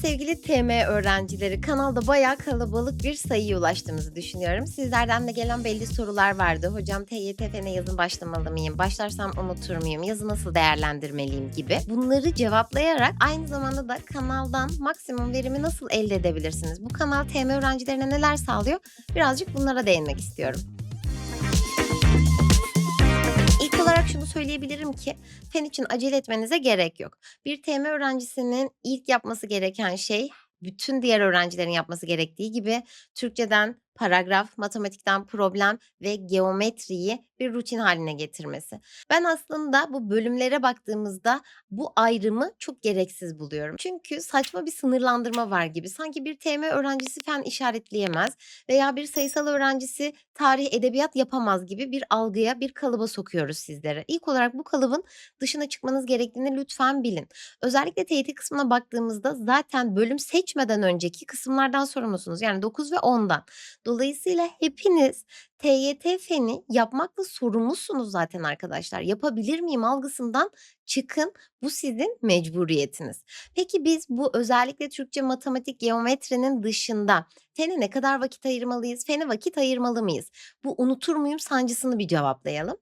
Sevgili TM öğrencileri. Kanalda bayağı kalabalık bir sayıya ulaştığımızı düşünüyorum. Sizlerden de gelen belli sorular vardı. Hocam TYT Fene yazın başlamalı mıyım? Başlarsam unutur muyum? Yazı nasıl değerlendirmeliyim gibi. Bunları cevaplayarak aynı zamanda da kanaldan maksimum verimi nasıl elde edebilirsiniz? Bu kanal TM öğrencilerine neler sağlıyor? Birazcık bunlara değinmek istiyorum. Olarak şunu söyleyebilirim ki fen için acele etmenize gerek yok. Bir TM öğrencisinin ilk yapması gereken şey bütün diğer öğrencilerin yapması gerektiği gibi Türkçeden paragraf, matematikten problem ve geometriyi bir rutin haline getirmesi. Ben aslında bu bölümlere baktığımızda bu ayrımı çok gereksiz buluyorum. Çünkü saçma bir sınırlandırma var gibi. Sanki bir TM öğrencisi fen işaretleyemez veya bir sayısal öğrencisi tarih, edebiyat yapamaz gibi bir algıya, bir kalıba sokuyoruz sizlere. İlk olarak bu kalıbın dışına çıkmanız gerektiğini lütfen bilin. Özellikle TYT kısmına baktığımızda zaten bölüm seçmeden önceki kısımlardan sorumlusunuz. Yani 9 ve 10'dan. Dolayısıyla hepiniz TYT feni yapmakla sorumlusunuz zaten arkadaşlar. Yapabilir miyim algısından çıkın. Bu sizin mecburiyetiniz. Peki biz bu özellikle Türkçe, matematik, geometrinin dışında fene ne kadar vakit ayırmalıyız? Fene vakit ayırmalı mıyız? Bu unutur muyum sancısını bir cevaplayalım.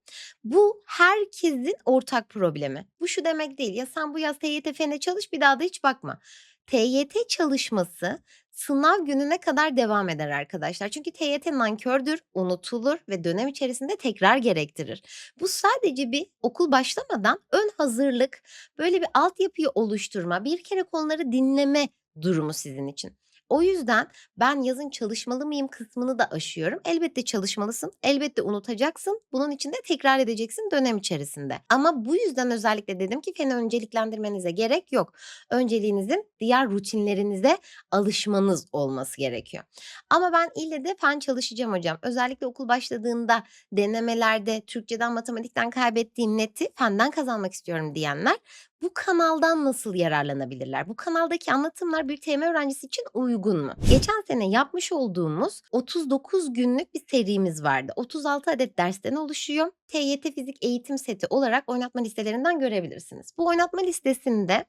Bu herkesin ortak problemi. Bu şu demek değil. Ya sen bu yaz TYT fene çalış bir daha da hiç bakma. TYT çalışması sınav gününe kadar devam eder arkadaşlar. Çünkü TYT nankördür, unutulur ve dönem içerisinde tekrar gerektirir. Bu sadece bir okul başlamadan ön hazırlık, böyle bir altyapıyı oluşturma, bir kere konuları dinleme durumu sizin için. O yüzden ben yazın çalışmalı mıyım kısmını da aşıyorum. Elbette çalışmalısın, elbette unutacaksın. Bunun için de tekrar edeceksin dönem içerisinde. Ama bu yüzden özellikle dedim ki feni önceliklendirmenize gerek yok. Önceliğinizin diğer rutinlerinize alışmanız olması gerekiyor. Ama ben ille de fen çalışacağım hocam. Özellikle okul başladığında denemelerde Türkçeden matematikten kaybettiğim neti fenden kazanmak istiyorum diyenler bu kanaldan nasıl yararlanabilirler? Bu kanaldaki anlatımlar bir TM öğrencisi için uygun mu? Geçen sene yapmış olduğumuz 39 günlük bir serimiz vardı. 36 adet dersten oluşuyor. TYT fizik eğitim seti olarak oynatma listelerinden görebilirsiniz. Bu oynatma listesinde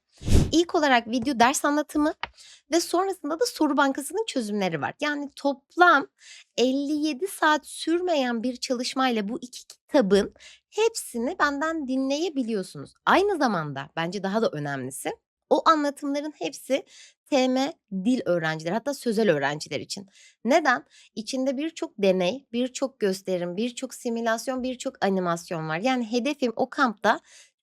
ilk olarak video ders anlatımı ve sonrasında da soru bankasının çözümleri var. Yani toplam 57 saat sürmeyen bir çalışmayla bu iki kitabın hepsini benden dinleyebiliyorsunuz. Aynı zamanda bence daha da önemlisi o anlatımların hepsi TM dil öğrencileri hatta sözel öğrenciler için. Neden? İçinde birçok deney, birçok gösterim, birçok simülasyon, birçok animasyon var. Yani hedefim o kampta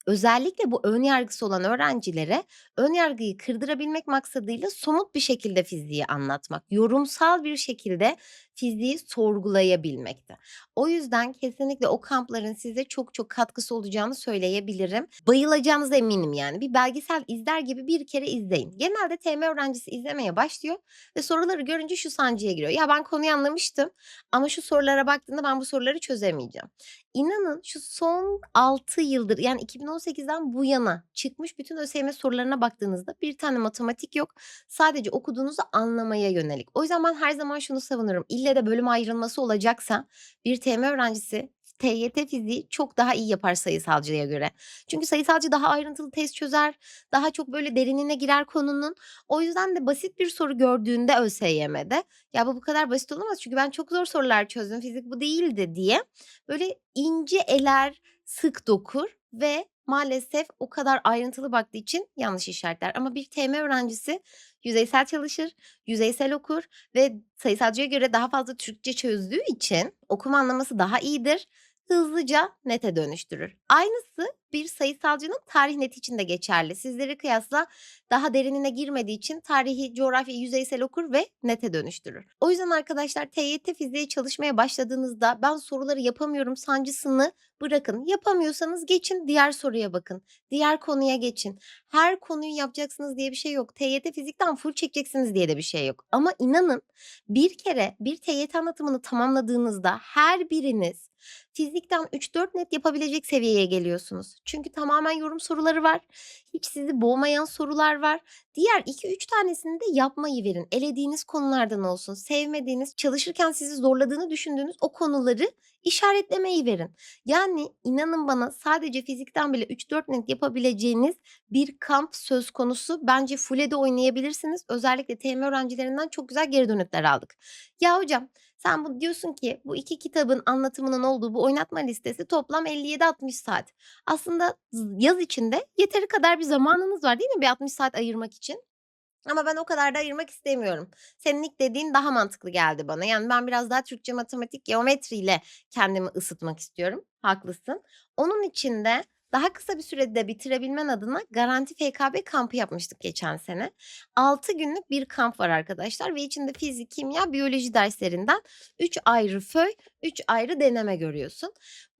özellikle bu ön yargısı olan öğrencilere ön yargıyı kırdırabilmek maksadıyla somut bir şekilde fiziği anlatmak. Yorumsal bir şekilde fiziği sorgulayabilmekte. O yüzden kesinlikle o kampların size çok çok katkısı olacağını söyleyebilirim. Bayılacağınıza eminim yani. Bir belgesel izler gibi bir kere izleyin. Genelde TM öğrencisi izlemeye başlıyor ve soruları görünce şu sancıya giriyor. Ya ben konuyu anlamıştım ama şu sorulara baktığımda ben bu soruları çözemeyeceğim. İnanın şu son 6 yıldır yani 2018'den bu yana çıkmış bütün ÖSYM sorularına baktığınızda bir tane matematik yok. Sadece okuduğunuzu anlamaya yönelik. O yüzden ben her zaman şunu savunurum. İlle de bölüm ayrılması olacaksa bir TM öğrencisi TYT fiziği çok daha iyi yapar sayısalcıya göre. Çünkü sayısalcı daha ayrıntılı test çözer, daha çok böyle derinine girer konunun. O yüzden de basit bir soru gördüğünde ÖSYM'de ya bu bu kadar basit olamaz çünkü ben çok zor sorular çözdüm fizik bu değildi diye böyle ince eler, sık dokur ve maalesef o kadar ayrıntılı baktığı için yanlış işaretler. Ama bir TM öğrencisi yüzeysel çalışır, yüzeysel okur ve sayısalcıya göre daha fazla Türkçe çözdüğü için okuma anlaması daha iyidir hızlıca nete dönüştürür. Aynısı bir sayısalcının tarih neti için de geçerli. Sizleri kıyasla daha derinine girmediği için tarihi, coğrafyayı yüzeysel okur ve nete dönüştürür. O yüzden arkadaşlar TYT fiziğe çalışmaya başladığınızda ben soruları yapamıyorum sancısını bırakın. Yapamıyorsanız geçin diğer soruya bakın. Diğer konuya geçin. Her konuyu yapacaksınız diye bir şey yok. TYT fizikten full çekeceksiniz diye de bir şey yok. Ama inanın bir kere bir TYT anlatımını tamamladığınızda her biriniz fizikten 3-4 net yapabilecek seviyeye geliyorsunuz. Çünkü tamamen yorum soruları var. Hiç sizi boğmayan sorular var. Diğer 2-3 tanesini de yapmayı verin. Elediğiniz konulardan olsun, sevmediğiniz, çalışırken sizi zorladığını düşündüğünüz o konuları işaretlemeyi verin. Yani inanın bana sadece fizikten bile 3-4 net yapabileceğiniz bir kamp söz konusu. Bence full'e de oynayabilirsiniz. Özellikle TM öğrencilerinden çok güzel geri dönütler aldık. Ya hocam sen bu diyorsun ki bu 2 kitabın anlatımının olduğu bu oynatma listesi toplam 57-60 saat. Aslında yaz içinde yeteri kadar bir zamanınız var değil mi bir 60 saat ayırmak için? Ama ben o kadar da ayırmak istemiyorum. Senin ilk dediğin daha mantıklı geldi bana. Yani ben biraz daha Türkçe, matematik, geometriyle kendimi ısıtmak istiyorum. Haklısın. Onun için de daha kısa bir sürede bitirebilmen adına Garanti FKB kampı yapmıştık geçen sene. 6 günlük bir kamp var arkadaşlar ve içinde fizik, kimya, biyoloji derslerinden 3 ayrı föy, 3 ayrı deneme görüyorsun.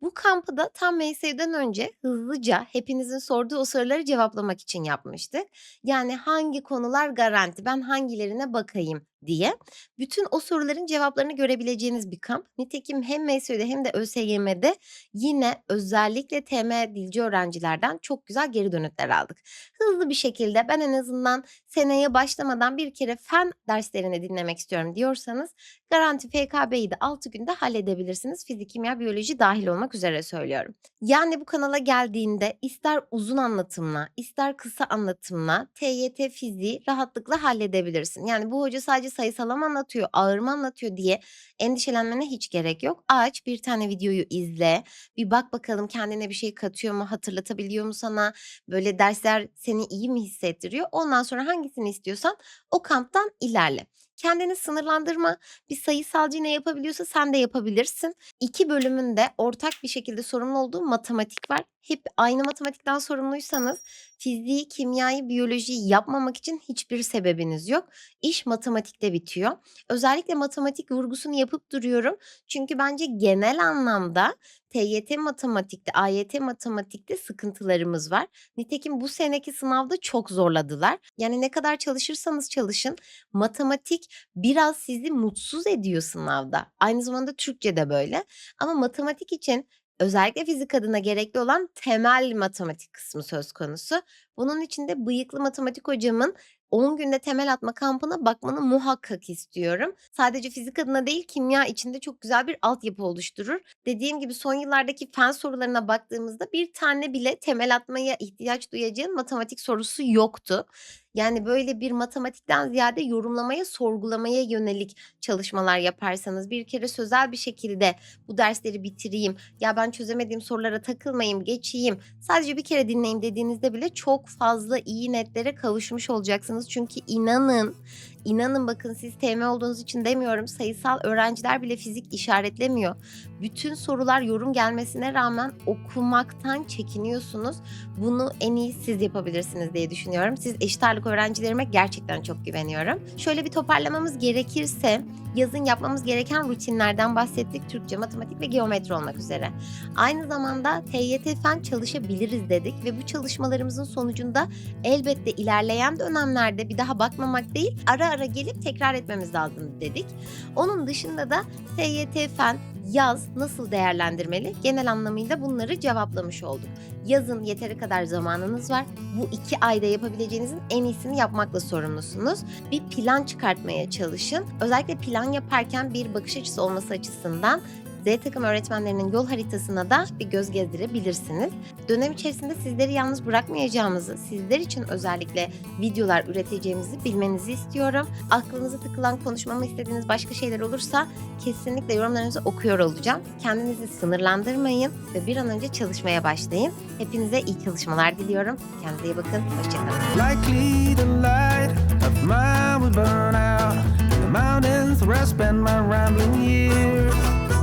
Bu kampı da tam MSÜ'den önce hızlıca hepinizin sorduğu o soruları cevaplamak için yapmıştık. Yani hangi konular garanti, ben hangilerine bakayım diye. Bütün o soruların cevaplarını görebileceğiniz bir kamp. Nitekim hem MSÜ'de hem de ÖSYM'de yine özellikle TM dilci öğrencilerden çok güzel geri dönütler aldık. Hızlı bir şekilde ben en azından seneye başlamadan bir kere fen derslerini dinlemek istiyorum diyorsanız Garanti FKB'yi de 6 günde halledebilirsiniz. Fizik, kimya, biyoloji dahil olmak üzere söylüyorum. Yani bu kanala geldiğinde ister uzun anlatımla, ister kısa anlatımla TYT fiziği rahatlıkla halledebilirsin. Yani bu hoca sadece sayısal mı anlatıyor, ağır mı anlatıyor diye endişelenmene hiç gerek yok. Aç bir tane videoyu izle. Bir bak bakalım kendine bir şey katıyor mu, hatırlatabiliyor mu sana? Böyle dersler seni iyi mi hissettiriyor? Ondan sonra hangisini istiyorsan o kamptan ilerle. Kendini sınırlandırma. Bir sayısalcı ne yapabiliyorsa sen de yapabilirsin. 2 bölümün de ortak bir şekilde sorumlu olduğu matematik var. Hep aynı matematikten sorumluysanız fiziği, kimyayı, biyolojiyi yapmamak için hiçbir sebebiniz yok. İş matematikte bitiyor. Özellikle matematik vurgusunu yapıp duruyorum. Çünkü bence genel anlamda TYT matematikte, AYT matematikte sıkıntılarımız var. Nitekim bu seneki sınavda çok zorladılar. Yani ne kadar çalışırsanız çalışın matematik biraz sizi mutsuz ediyor sınavda. Aynı zamanda Türkçe de böyle. Ama matematik için özellikle fizik adına gerekli olan temel matematik kısmı söz konusu. Bunun için de bıyıklı matematik hocamın 10 günde temel atma kampına bakmanı muhakkak istiyorum. Sadece fizik adına değil kimya içinde çok güzel bir altyapı oluşturur. Dediğim gibi son yıllardaki fen sorularına baktığımızda bir tane bile temel atmaya ihtiyaç duyacağın matematik sorusu yoktu. Yani böyle bir matematikten ziyade yorumlamaya, sorgulamaya yönelik çalışmalar yaparsanız bir kere sözel bir şekilde bu dersleri bitireyim, ya ben çözemediğim sorulara takılmayayım, geçeyim, sadece bir kere dinleyeyim dediğinizde bile çok fazla iyi netlere kavuşmuş olacaksınız. Çünkü inanın, inanın bakın siz TM olduğunuz için demiyorum sayısal öğrenciler bile fizik işaretlemiyor. Bütün sorular yorum gelmesine rağmen okumaktan çekiniyorsunuz. Bunu en iyi siz yapabilirsiniz diye düşünüyorum. Siz eşit ağırlık öğrencilerime gerçekten çok güveniyorum. Şöyle bir toparlamamız gerekirse yazın yapmamız gereken rutinlerden bahsettik. Türkçe, matematik ve geometri olmak üzere. Aynı zamanda TYT fen çalışabiliriz dedik ve bu çalışmalarımızın sonucunda elbette ilerleyen dönemlerde bir daha bakmamak değil, ara ara gelip tekrar etmemiz lazım dedik. Onun dışında da TYT fen yaz nasıl değerlendirmeli? Genel anlamıyla bunları cevaplamış olduk. Yazın yeteri kadar zamanınız var. Bu iki ayda yapabileceğinizin en iyisini yapmakla sorumlusunuz. Bir plan çıkartmaya çalışın. Özellikle plan yaparken bir bakış açısı olması açısından Z takım öğretmenlerinin yol haritasına da bir göz gezdirebilirsiniz. Dönem içerisinde sizleri yalnız bırakmayacağımızı, sizler için özellikle videolar üreteceğimizi bilmenizi istiyorum. Aklınıza takılan konuşmamı istediğiniz başka şeyler olursa kesinlikle yorumlarınızı okuyor olacağım. Kendinizi sınırlandırmayın ve bir an önce çalışmaya başlayın. Hepinize iyi çalışmalar diliyorum. Kendinize iyi bakın. Hoşçakalın. Mountains where spend my rhyme.